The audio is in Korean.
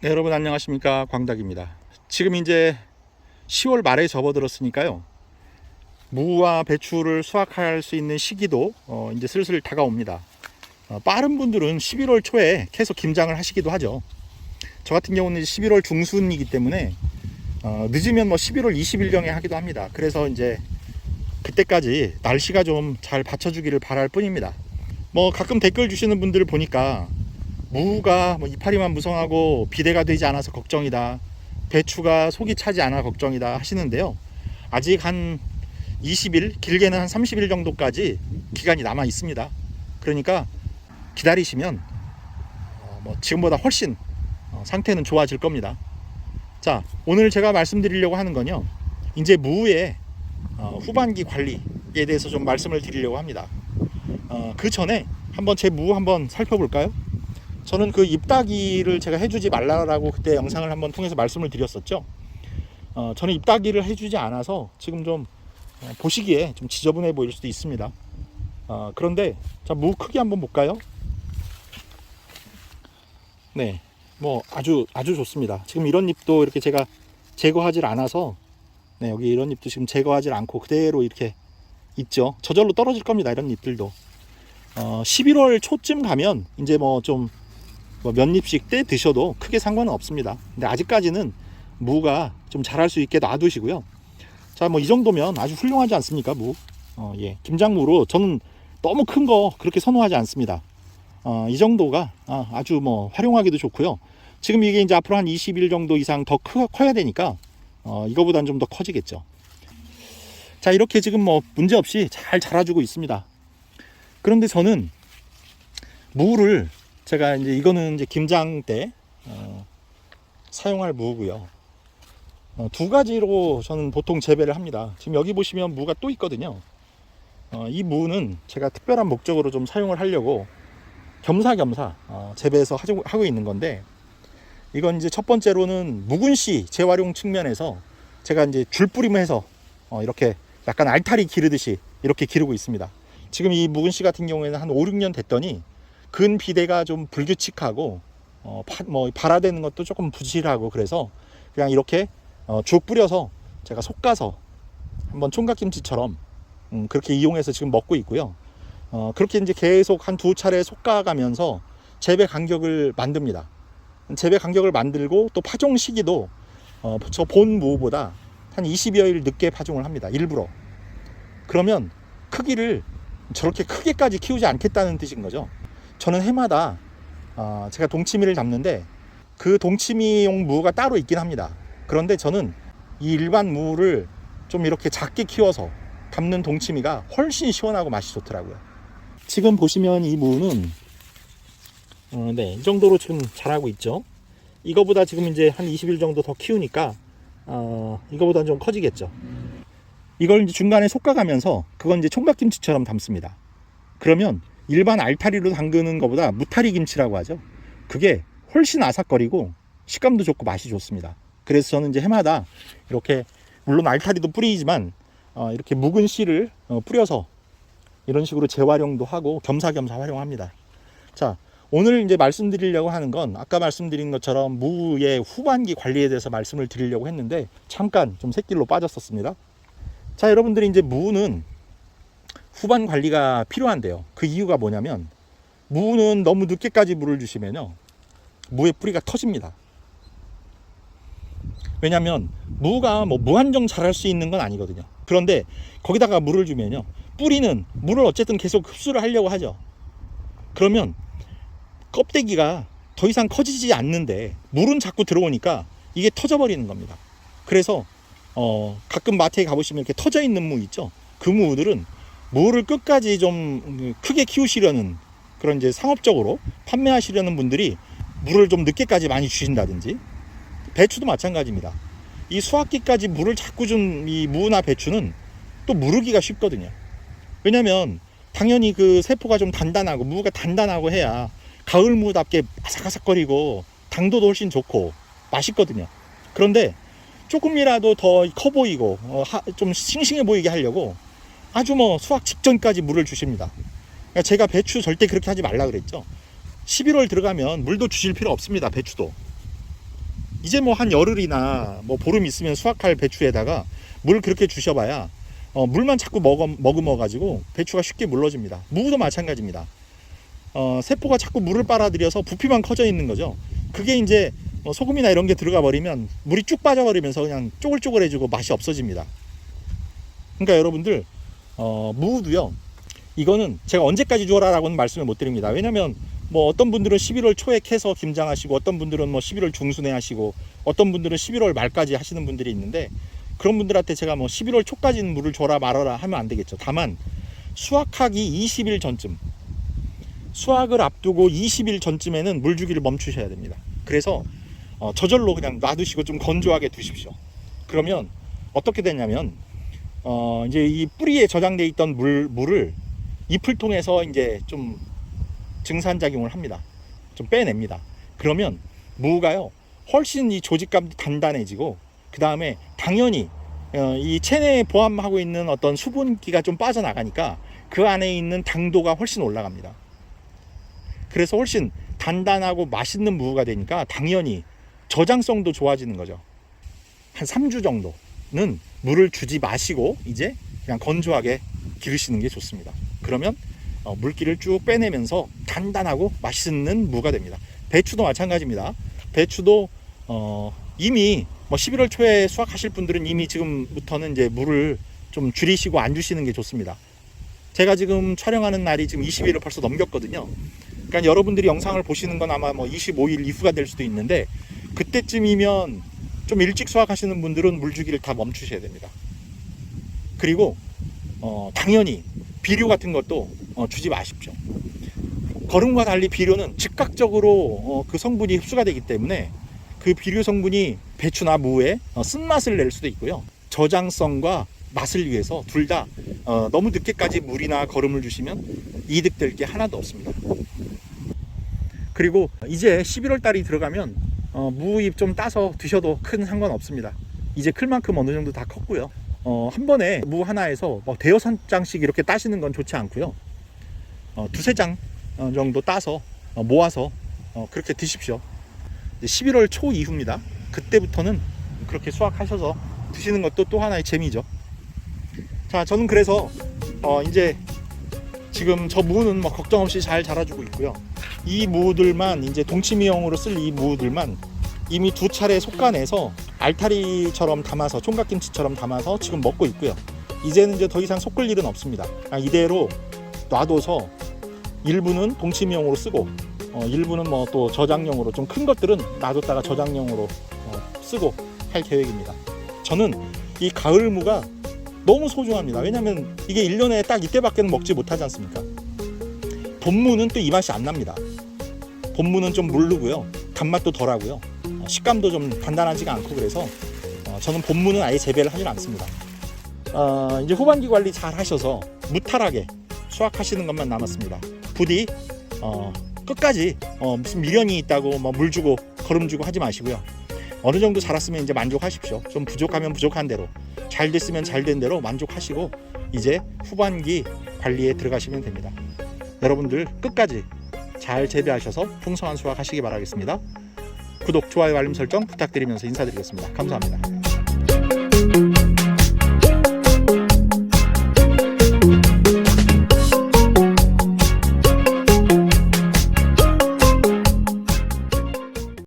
네, 여러분 안녕하십니까 광닭입니다. 지금 이제 10월 말에 접어들었으니까요. 무와 배추를 수확할 수 있는 시기도 어, 이제 슬슬 다가옵니다. 어, 빠른 분들은 11월 초에 계속 김장을 하시기도 하죠. 저 같은 경우는 11월 중순이기 때문에 어, 늦으면 뭐 11월 20일경에 하기도 합니다. 그래서 이제 그때까지 날씨가 좀 잘 받쳐주기를 바랄 뿐입니다. 뭐 가끔 댓글 주시는 분들을 보니까 무가 뭐 이파리만 무성하고 비대가 되지 않아서 걱정이다. 배추가 속이 차지 않아 걱정이다 하시는데요. 아직 한 20일, 길게는 한 30일 정도까지 기간이 남아 있습니다. 그러니까 기다리시면 어, 뭐 지금보다 훨씬 어, 상태는 좋아질 겁니다. 자, 오늘 제가 말씀드리려고 하는 건요. 이제 무의 어, 후반기 관리에 대해서 좀 말씀을 드리려고 합니다. 어, 그 전에 한번 제 무 한번 살펴볼까요? 저는 그 잎따기를 제가 해주지 말라라고 그때 영상을 한번 통해서 말씀을 드렸었죠. 어, 저는 잎따기를 해주지 않아서 지금 좀 어, 보시기에 좀 지저분해 보일 수도 있습니다. 어, 그런데 자, 무 크기 한번 볼까요? 네, 뭐 아주 아주 좋습니다. 지금 이런 잎도 이렇게 제가 제거하지 않아서 네, 여기 이런 잎도 지금 제거하지 않고 그대로 이렇게 있죠. 저절로 떨어질 겁니다. 이런 잎들도. 어, 11월 초쯤 가면 이제 뭐좀 뭐몇 잎씩 떼 드셔도 크게 상관은 없습니다. 근데 아직까지는 무가 좀 자랄 수 있게 놔두시고요. 자, 뭐 이 정도면 아주 훌륭하지 않습니까? 무. 어, 예. 김장무로 저는 너무 큰 거 그렇게 선호하지 않습니다. 어, 이 정도가 아, 아주 뭐 활용하기도 좋고요. 지금 이게 이제 앞으로 한 20일 정도 이상 더 커, 커야 되니까 어, 이거보단 좀 더 커지겠죠. 자, 이렇게 지금 뭐 문제 없이 잘 자라주고 있습니다. 그런데 저는 무를 제가 이제 이거는 이제 김장 때 어, 사용할 무고요. 어, 두 가지로 저는 보통 재배를 합니다. 지금 여기 보시면 무가 또 있거든요. 어, 이 무는 제가 특별한 목적으로 좀 사용을 하려고 겸사겸사 어, 재배해서 하고, 있는 건데 이건 이제 첫 번째로는 묵은 씨 재활용 측면에서 제가 이제 줄뿌림을 해서 어, 이렇게 약간 알타리 기르듯이 이렇게 기르고 있습니다. 지금 이 묵은 씨 같은 경우에는 한 5, 6년 됐더니 근 비대가 좀 불규칙하고 어, 파, 뭐 발화되는 것도 조금 부실하고 그래서 그냥 이렇게 어, 쭉 뿌려서 제가 솎아서 한번 총각김치처럼 음, 그렇게 이용해서 지금 먹고 있고요. 어, 그렇게 이제 계속 한 두 차례 솎아가면서 재배 간격을 만듭니다. 재배 간격을 만들고 또 파종 시기도 어, 저본 무보다 한 20여일 늦게 파종을 합니다. 일부러. 그러면 크기를 저렇게 크게까지 키우지 않겠다는 뜻인 거죠. 저는 해마다 어, 제가 동치미를 잡는데 그 동치미용 무가 따로 있긴 합니다. 그런데 저는 이 일반 무를 좀 이렇게 작게 키워서 담는 동치미가 훨씬 시원하고 맛이 좋더라고요. 지금 보시면 이 무는 어, 네, 이 정도로 지금 자라고 있죠. 이거보다 지금 이제 한 20일 정도 더 키우니까 어, 이거보다 좀 커지겠죠. 이걸 중간에 솎아가면서 그건 이제 총각김치처럼 담습니다. 그러면 일반 알타리로 담그는 것보다 무타리 김치라고 하죠. 그게 훨씬 아삭거리고 식감도 좋고 맛이 좋습니다. 그래서 저는 이제 해마다 이렇게 물론 알타리도 뿌리지만 어, 이렇게 묵은 씨를 어, 뿌려서 이런 식으로 재활용도 하고 겸사겸사 활용합니다. 자, 오늘 이제 말씀드리려고 하는 건 아까 말씀드린 것처럼 무의 후반기 관리에 대해서 말씀을 드리려고 했는데 잠깐 좀 새길로 빠졌었습니다. 자, 여러분들이 이제 무는 후반 관리가 필요한데요. 그 이유가 뭐냐면 무는 너무 늦게까지 물을 주시면요. 무의 뿌리가 터집니다. 왜냐하면 무가 뭐 무한정 자랄 수 있는 건 아니거든요. 그런데 거기다가 물을 주면요. 뿌리는 물을 어쨌든 계속 흡수를 하려고 하죠. 그러면 껍데기가 더 이상 커지지 않는데 물은 자꾸 들어오니까 이게 터져버리는 겁니다. 그래서 어, 가끔 마트에 가보시면 이렇게 터져 있는 무 있죠. 그 무들은 무를 끝까지 좀 크게 키우시려는 그런 이제 상업적으로 판매하시려는 분들이 물을 좀 늦게까지 많이 주신다든지 배추도 마찬가지입니다. 이 수확기까지 물을 자꾸 준 이 무나 배추는 또 무르기가 쉽거든요. 왜냐면 당연히 그 세포가 좀 단단하고 무가 단단하고 해야 가을 무답게 아삭아삭거리고 당도도 훨씬 좋고 맛있거든요. 그런데 조금이라도 더 커 보이고 어, 하, 좀 싱싱해 보이게 하려고 아주 뭐 수확 직전까지 물을 주십니다. 그러니까 제가 배추 절대 그렇게 하지 말라 그랬죠. 11월 들어가면 물도 주실 필요 없습니다. 배추도. 이제 뭐 한 열흘이나 뭐 보름 있으면 수확할 배추에다가 물 그렇게 주셔봐야 어, 물만 자꾸 먹어, 머금어 가지고 배추가 쉽게 물러집니다. 무도 마찬가지입니다. 어, 세포가 자꾸 물을 빨아들여서 부피만 커져 있는 거죠. 그게 이제 어, 소금이나 이런 게 들어가 버리면 물이 쭉 빠져버리면서 그냥 쪼글쪼글해지고 맛이 없어집니다. 그러니까 여러분들 어, 무도요. 이거는 제가 언제까지 주어라라고는 말씀을 못 드립니다. 왜냐면 뭐 어떤 분들은 11월 초에 캐서 김장하시고 어떤 분들은 뭐 11월 중순에 하시고 어떤 분들은 11월 말까지 하시는 분들이 있는데 그런 분들한테 제가 뭐 11월 초까지는 물을 줘라 말아라 하면 안 되겠죠. 다만 수확하기 20일 전쯤 수확을 앞두고 20일 전쯤에는 물 주기를 멈추셔야 됩니다. 그래서 어, 저절로 그냥 놔두시고 좀 건조하게 두십시오. 그러면 어떻게 되냐면 어, 이제 이 뿌리에 저장돼 있던 물 물을 잎을 통해서 이제 좀 증산작용을 합니다. 좀 빼냅니다. 그러면 무가요 훨씬 이 조직감도 단단해지고 그 다음에 당연히 어, 이 체내에 포함하고 있는 어떤 수분기가 좀 빠져나가니까 그 안에 있는 당도가 훨씬 올라갑니다. 그래서 훨씬 단단하고 맛있는 무가 되니까 당연히 저장성도 좋아지는 거죠. 한 3주 정도 는 물을 주지 마시고 이제 그냥 건조하게 기르시는 게 좋습니다. 그러면 어, 물기를 쭉 빼내면서 단단하고 맛있는 무가 됩니다. 배추도 마찬가지입니다. 배추도 어, 이미 뭐 11월 초에 수확하실 분들은 이미 지금부터는 이제 물을 좀 줄이시고 안 주시는 게 좋습니다. 제가 지금 촬영하는 날이 지금 20일을 벌써 넘겼거든요. 그러니까 여러분들이 영상을 보시는 건 아마 뭐 25일 이후가 될 수도 있는데 그때쯤이면 좀 일찍 수확하시는 분들은 물 주기를 다 멈추셔야 됩니다. 그리고 어, 당연히 비료 같은 것도 어, 주지 마십시오. 거름과 달리 비료는 즉각적으로 어, 그 성분이 흡수가 되기 때문에 그 비료 성분이 배추나 무에 어, 쓴맛을 낼 수도 있고요. 저장성과 맛을 위해서 둘다 어, 너무 늦게까지 물이나 거름을 주시면 이득될 게 하나도 없습니다. 그리고 이제 11월 달이 들어가면 어, 무잎 좀 따서 드셔도 큰 상관 없습니다. 이제 클 만큼 어느 정도 다 컸고요. 어, 한 번에 무 하나에서 뭐 대여섯 장씩 이렇게 따시는 건 좋지 않고요. 어, 두세 장 어, 정도 따서 어, 모아서 어, 그렇게 드십시오. 이제 11월 초 이후입니다. 그때부터는 그렇게 수확하셔서 드시는 것도 또 하나의 재미죠. 자, 저는 그래서 어, 이제 지금 저 무는 뭐 걱정 없이 잘 자라주고 있고요. 이 무들만 이제 동치미용으로 쓸 이 무들만 이미 두 차례 솎아내서 알타리처럼 담아서 총각김치처럼 담아서 지금 먹고 있고요. 이제는 이제 더 이상 솎을 일은 없습니다. 아, 이대로 놔둬서 일부는 동치미용으로 쓰고 어, 일부는 뭐 또 저장용으로 좀 큰 것들은 놔뒀다가 저장용으로 어, 쓰고 할 계획입니다. 저는 이 가을 무가 너무 소중합니다. 왜냐면 이게 1년에 딱 이때밖에는 먹지 못하지 않습니까? 봄무는 또 이 맛이 안 납니다. 봄무는 좀 물르고요. 단맛도 덜하고요. 어, 식감도 좀 단단하지가 않고 그래서 어, 저는 봄무는 아예 재배를 하질 않습니다. 어, 이제 후반기 관리 잘 하셔서 무탈하게 수확하시는 것만 남았습니다. 부디 어, 끝까지 어, 무슨 미련이 있다고 뭐 물 주고 거름 주고 하지 마시고요. 어느 정도 자랐으면 이제 만족하십시오. 좀 부족하면 부족한 대로, 잘 됐으면 잘 된 대로 만족하시고 이제 후반기 관리에 들어가시면 됩니다. 여러분들 끝까지 잘 재배하셔서 풍성한 수확 하시기 바라겠습니다. 구독, 좋아요, 알림 설정 부탁드리면서 인사드리겠습니다. 감사합니다.